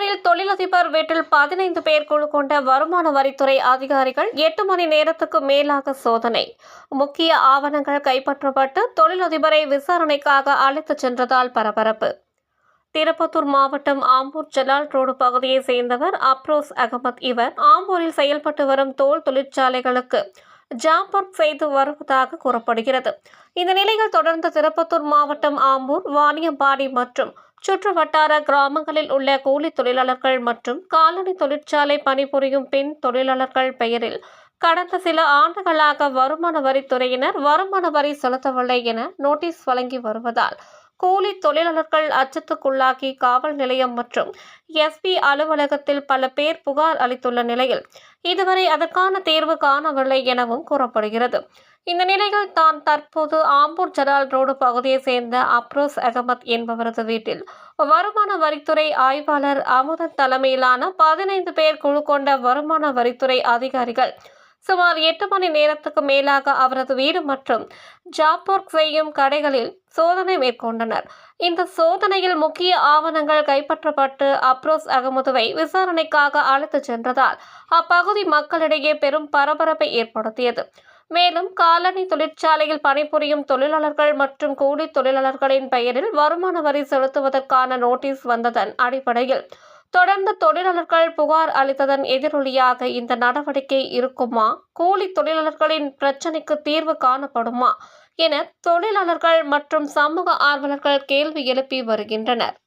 ஆம்பூரில் தொழிலதிபர் வீட்டில் பதினைந்து பேர் குழு கொண்ட வருமான வரித்துறை அதிகாரிகள் எட்டு மணி நேரத்துக்கு மேலாக சோதனை. முக்கிய ஆவணங்கள் கைப்பற்றப்பட்டு தொழிலதிபரை விசாரணைக்காக அழைத்துச் சென்றதால் பரபரப்பு. திருப்பத்தூர் மாவட்டம் ஆம்பூர் ஜலால் ரோடு பகுதியைச் சேர்ந்தவர் அப்ரோஸ் அகமத். இவர் ஆம்பூரில் செயல்பட்டு வரும் தோல் தொழிற்சாலைகளுக்கு ஜாப் ஒர்க் செய்து வருவதாக கூறப்படுகிறது. இந்த நிலையில் தொடர்ந்து திருப்பத்தூர் மாவட்டம் ஆம்பூர் வாணியம்பாடி மற்றும் சுற்று வட்டார கிராமங்களில் உள்ள கூலி தொழிலாளர்கள் மற்றும் காலனி தொழிற்சாலை பணிபுரியும் பெண் தொழிலாளர்கள் பெயரில் கடந்த சில ஆண்டுகளாக வருமான வரித்துறையினர் வருமான வரி செலுத்தவில்லை என நோட்டீஸ் வழங்கி வருவதால் கூலி தொழிலாளர்கள் அச்சத்துக்குள்ளாகி காவல் நிலையம் மற்றும் எஸ்பி அலுவலகத்தில் பல பேர் புகார் அளித்துள்ள நிலையில் இதுவரை அதற்கான தீர்வு காணவில்லை எனவும் கூறப்படுகிறது. இந்த நிலையில் தான் தற்போது ஆம்பூர் ஜலால் ரோடு பகுதியை சேர்ந்த அப்ரோஸ் அகமத் என்பவரது வீட்டில் வருமான வரித்துறை ஆய்வாளர் அமுதன் தலைமையிலான பதினைந்து பேர் குழு கொண்ட வருமான வரித்துறை அதிகாரிகள் சுமார் எட்டு மணி நேரத்துக்கு மேலாக அவரது வீடு மற்றும் ஜாப் செய்யும் கடைகளில் சோதனை மேற்கொண்டனர். இந்த சோதனையில் முக்கிய ஆவணங்கள் கைப்பற்றப்பட்டு அப்ரோஸ் அகமதுவை விசாரணைக்காக அழைத்துச் சென்றதால் அப்பகுதி மக்களிடையே பெரும் பரபரப்பை ஏற்படுத்தியது. மேலும் காலனி தொழிற்சாலையில் பணிபுரியும் தொழிலாளர்கள் மற்றும் கூலி தொழிலாளர்களின் பெயரில் வருமான வரி செலுத்துவதற்கான நோட்டீஸ் வந்ததன் அடிப்படையில் தொடர்ந்து தொழிலாளர்கள் புகார் அளித்ததன் எதிரொலியாக இந்த நடவடிக்கை இருக்குமா? கூலி தொழிலாளர்களின் பிரச்சினைக்கு தீர்வு காணப்படுமா? என தொழிலாளர்கள் மற்றும் சமூக ஆர்வலர்கள் கேள்வி எழுப்பி வருகின்றனர்.